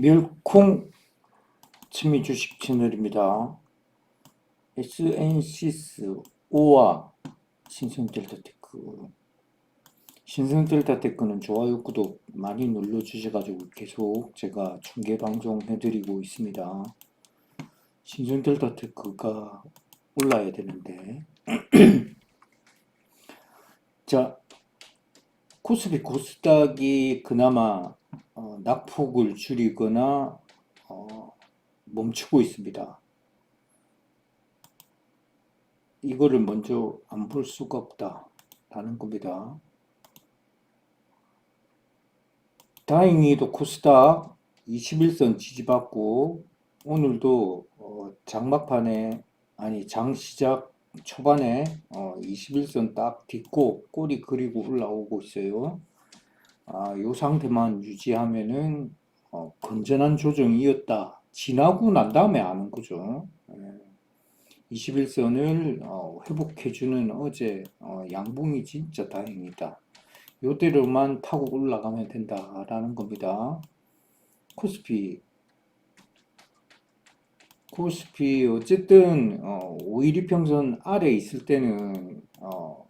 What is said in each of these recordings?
멸콩 친미 주식 채널입니다. SNC스 5와 신성델타테크 신성델타테크는 좋아요 구독 많이 눌러주셔가지고 계속 제가 중계 방송 해드리고 있습니다. 신성델타테크가 올라야 되는데 자 코스피 코스닥이 그나마 어, 낙폭을 줄이거나 어, 멈추고 있습니다. 이거를 먼저 안 볼 수가 없다라는 겁니다. 다행히도 코스닥 21선 지지받고 오늘도 어, 장막판에 아니 장 시작 초반에 어, 21선 딱 딛고 꼬리 그리고 올라오고 있어요. 아, 요 상태만 유지하면은 어, 건전한 조정이었다. 지나고 난 다음에 아는 거죠. 예. 21선을 어, 회복해주는 어제 어, 양봉이 진짜 다행이다. 요대로만 타고 올라가면 된다라는 겁니다. 코스피 코스피 어쨌든 어, 5일 이평선 아래 있을 때는 어,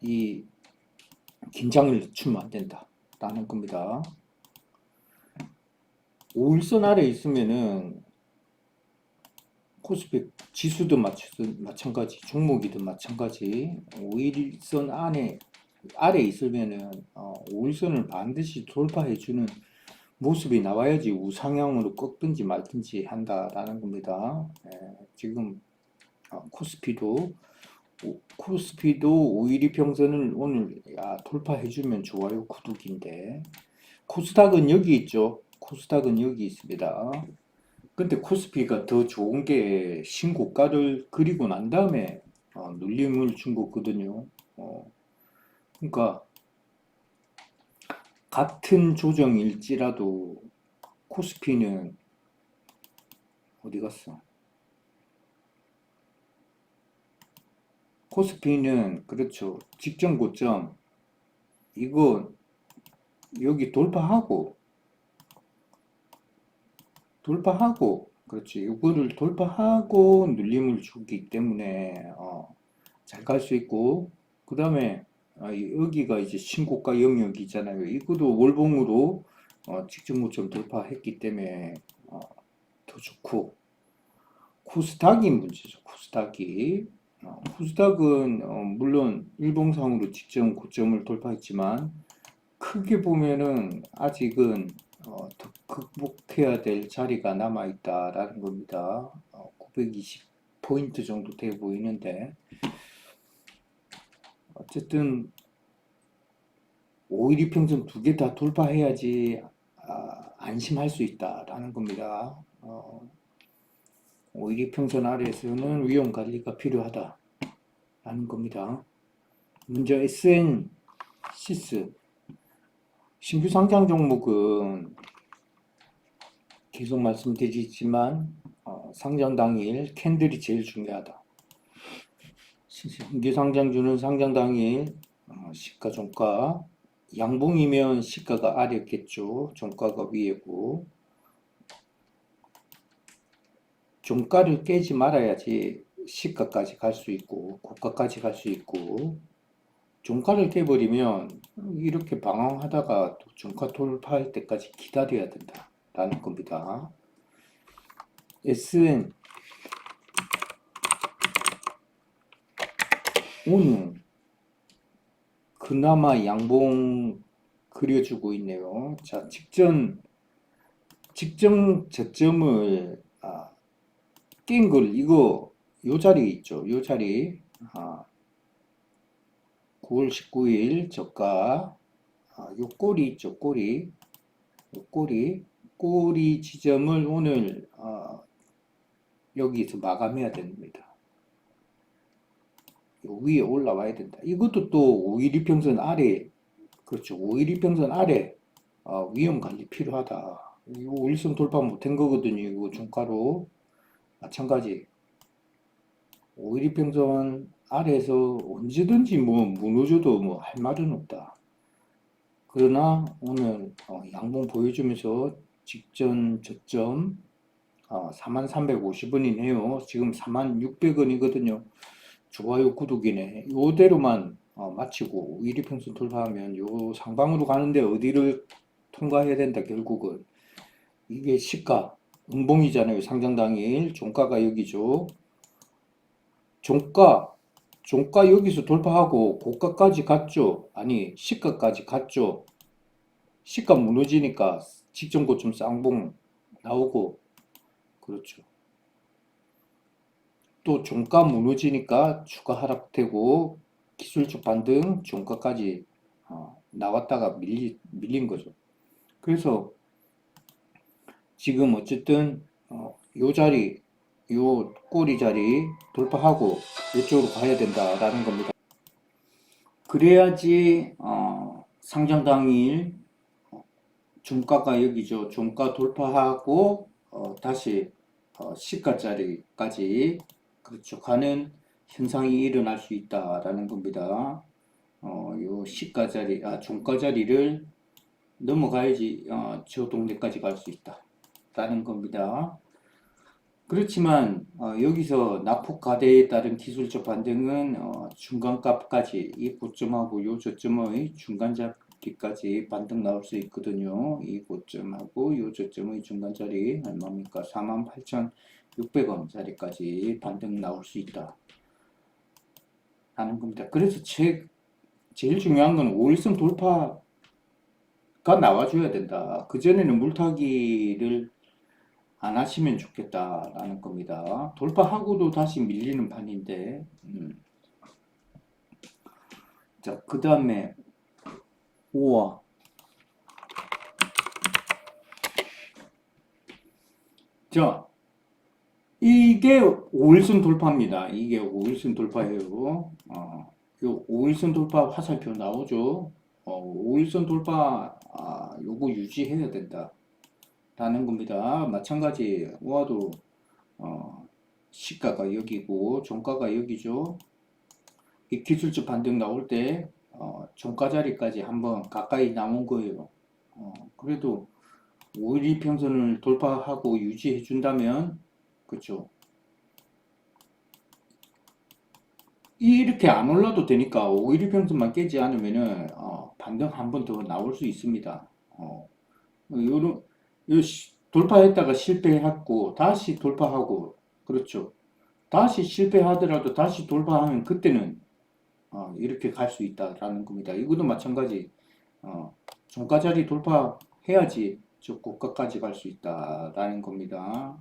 이 긴장을 늦추면 안 된다 라는 겁니다. 5일선 아래 있으면은 코스피 지수도 마찬가지, 종목이든 마찬가지. 5일선 안에 아래 있으면은 어, 5일선을 반드시 돌파해주는 모습이 나와야지 우상향으로 꺾든지 말든지 한다라는 겁니다. 예, 지금 어, 코스피도 코스피도 5일이 평선을 오늘 야, 돌파해주면 좋아요 구독인데 코스닥은 여기 있죠. 코스닥은 여기 있습니다. 근데 코스피가 더 좋은 게 신고가를 그리고 난 다음에 어, 눌림을 준 거거든요. 어, 그러니까 같은 조정일지라도 코스피는 어디 갔어? 코스피는 그렇죠. 직전 고점. 이거 여기 돌파하고 돌파하고 그렇지. 이거를 돌파하고 눌림을 주기 때문에 어, 잘 갈 수 있고 그 다음에 아, 여기가 이제 신고가 영역이잖아요. 이것도 월봉으로 어, 직전 고점 돌파했기 때문에 어, 더 좋고. 코스닥이 문제죠. 코스닥이. 어, 코스닥은 어, 물론 일봉상으로 직전 고점을 돌파했지만 크게 보면은 아직은 어, 더 극복해야 될 자리가 남아 있다라는 겁니다. 920 포인트 정도 돼 보이는데 어쨌든 5일 이평선 두 개 다 돌파해야지 아, 안심할 수 있다라는 겁니다. 어, 5일 이평선 아래에서는 위험 관리가 필요하다라는 겁니다. 먼저 SN 시스 신규 상장 종목은 계속 말씀드리지만 어, 상장 당일 캔들이 제일 중요하다. 신규 상장주는 상장 당일 어, 시가 종가 양봉이면 시가가 아래겠죠. 종가가 위에고 종가를 깨지 말아야지 시가까지 갈 수 있고 고가까지 갈 수 있고 종가를 깨버리면 이렇게 방황하다가 또 종가 돌파할 때까지 기다려야 된다 라는 겁니다. SN 오늘 그나마 양봉 그려주고 있네요. 자, 직전 직전 저점을 아, 낀걸 이거 요 자리 있죠. 요 자리 아, 9월 19일 저가 아, 요 꼬리 있죠. 꼬리 요 꼬리 꼬리 지점을 오늘 어, 여기서 마감해야 됩니다. 위에 올라와야 된다. 이것도 또 5일 이평선 아래 그렇죠. 5일 이평선 아래 어, 위험 관리 필요하다. 이거 일선 돌파 못한 거거든요. 이거 종가로 마찬가지 5일 이평선 아래에서 언제든지 뭐 무너져도 뭐 할 말은 없다. 그러나 오늘 어, 양봉 보여주면서 직전 저점 어, 4350원이네요. 지금 4600원이거든요. 좋아요 구독이네. 요대로만 어, 마치고 위리평선 돌파하면 요 상방으로 가는데 어디를 통과해야 된다 결국은 이게 시가 음봉이잖아요. 상장 당일 종가가 여기죠. 종가 종가 여기서 돌파하고 고가까지 갔죠. 아니 시가까지 갔죠. 시가 무너지니까 직전 고점 쌍봉 나오고 그렇죠. 또 종가 무너지니까 추가 하락되고 기술적 반등 종가까지 어, 나왔다가 밀리, 밀린 거죠. 그래서 지금 어쨌든 어, 요 자리 요 꼬리 자리 돌파하고 이쪽으로 가야 된다라는 겁니다. 그래야지 어, 상장 당일 어, 종가가 여기죠. 종가 돌파하고 어, 다시 어, 시가 자리까지 그렇죠. 가는 현상이 일어날 수 있다라는 겁니다. 어, 요 시가 자리, 아, 종가 자리를 넘어가야지 어, 저 동네까지 갈 수 있다 라는 겁니다. 그렇지만 어, 여기서 낙폭 가대에 따른 기술적 반등은 어, 중간값까지 이 고점하고 요 저점의 중간 자리까지 반등 나올 수 있거든요. 이 고점하고 요 저점의 중간 자리 얼마입니까? 48,600원 자리까지 반등 나올 수 있다. 하는 겁니다. 그래서 제, 제일 중요한 건 5일선 돌파가 나와줘야 된다. 그전에는 물타기를 안 하시면 좋겠다라는 겁니다. 돌파하고도 다시 밀리는 판인데, 음. 자, 그 다음에, 우와. 자, 이게 5일선 돌파입니다. 이게 5일선 돌파예요. 어, 요 5일선 돌파 화살표 나오죠? 어, 5일선 돌파, 아, 요거 유지해야 된다. 라는 겁니다. 마찬가지 우아도 어, 시가가 여기고 종가가 여기죠. 이 기술적 반등 나올 때 어, 종가 자리까지 한번 가까이 나온 거예요. 어, 그래도 5일 이평선을 돌파하고 유지해 준다면 그렇죠. 이렇게 안 올라도 되니까 5일 이평선만 깨지 않으면은 어, 반등 한 번 더 나올 수 있습니다. 어, 요런 돌파했다가 실패했고 다시 돌파하고 그렇죠. 다시 실패하더라도 다시 돌파하면 그때는 어, 이렇게 갈 수 있다라는 겁니다. 이것도 마찬가지 어, 종가 자리 돌파해야지 저 고가까지 갈 수 있다라는 겁니다.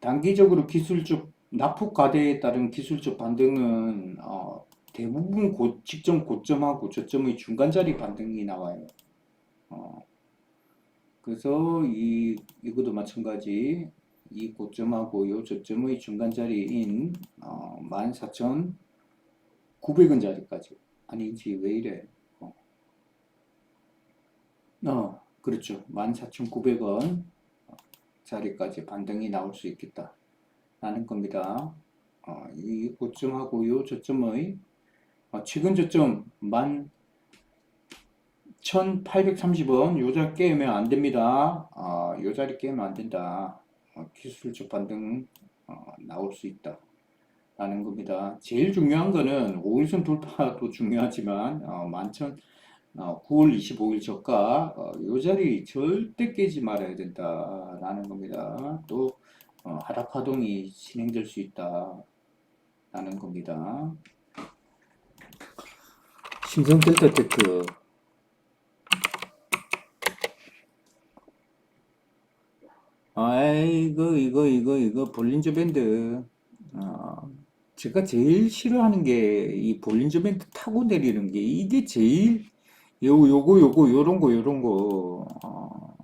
단기적으로 기술적 낙폭 과대에 따른 기술적 반등은 어, 대부분 고, 직전 고점하고 저점의 중간 자리 반등이 나와요. 어, 그래서 이 이것도 마찬가지. 이 고점하고 요 저점의 중간 자리인 어, 14,900원 자리까지. 아니지 왜 이래? 어, 어 그렇죠. 14,900원 자리까지 반등이 나올 수 있겠다. 라는 겁니다. 어, 이 고점하고 요 저점의 어, 최근 저점 1 1830원 요 자리 깨면 안 됩니다. 어, 요 자리 깨면 안 된다. 어, 기술적 반등 어, 나올 수 있다. 라는 겁니다. 제일 중요한 거는 5일선 돌파도 중요하지만 어, 만천 어, 9월 25일 저가 어, 요 자리 절대 깨지 말아야 된다. 라는 겁니다. 또 어, 하락 파동이 진행될 수 있다. 라는 겁니다. 신성 델타 테크 아 이거 이거 이거 볼린저 밴드 어, 제가 제일 싫어하는 게 이 볼린저 밴드 타고 내리는 게 이게 제일 요 요거 요거 요런 거 요런 거. 어,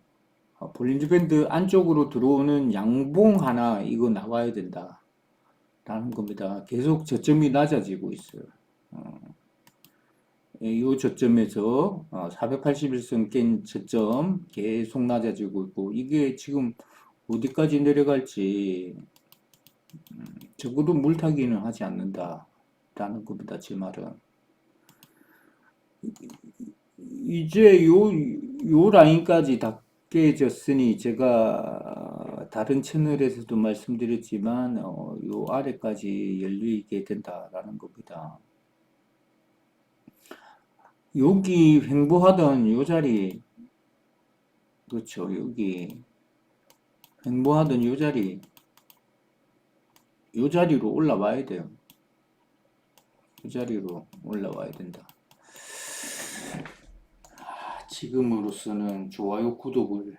어, 볼린저 밴드 안쪽으로 들어오는 양봉 하나 이거 나와야 된다. 라는 겁니다. 계속 저점이 낮아지고 있어요. 어, 이 저점에서 481선 깬 저점 계속 낮아지고 있고 이게 지금 어디까지 내려갈지 음, 적어도 물타기는 하지 않는다 라는 겁니다 제 말은 이제 요, 요 라인까지 다 깨졌으니 제가 다른 채널에서도 말씀드렸지만 어, 요 아래까지 열리게 된다라는 겁니다. 여기 횡보하던 요 자리 그렇죠 여기 횡보하던 요 자리 요 자리로 올라와야 돼요. 요 자리로 올라와야 된다. 지금으로서는 좋아요, 구독을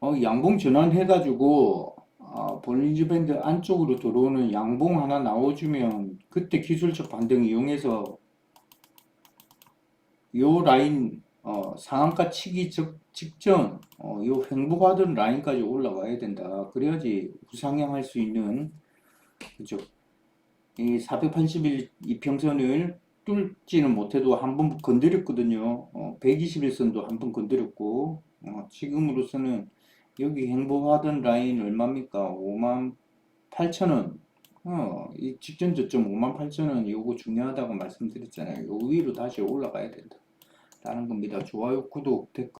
어, 양봉 전환해 가지고 아, 볼린저 밴드 안쪽으로 들어오는 양봉 하나 나와주면 그때 기술적 반등 이용해서 요 라인 어, 상한가 치기 적- 직전 어, 요 횡보하던 라인까지 올라와야 된다. 그래야지 우상향할 수 있는 그죠? 이 481 이평선을 뚫지는 못해도 한 번 건드렸거든요. 어, 121선도 한 번 건드렸고 어, 지금으로서는 여기 행보하던 라인 얼마입니까? 5만 8천 원. 어, 이 직전 저점 5만 8천 원 요거 중요하다고 말씀드렸잖아요. 요 위로 다시 올라가야 된다. 라는 겁니다. 좋아요, 구독, 댓글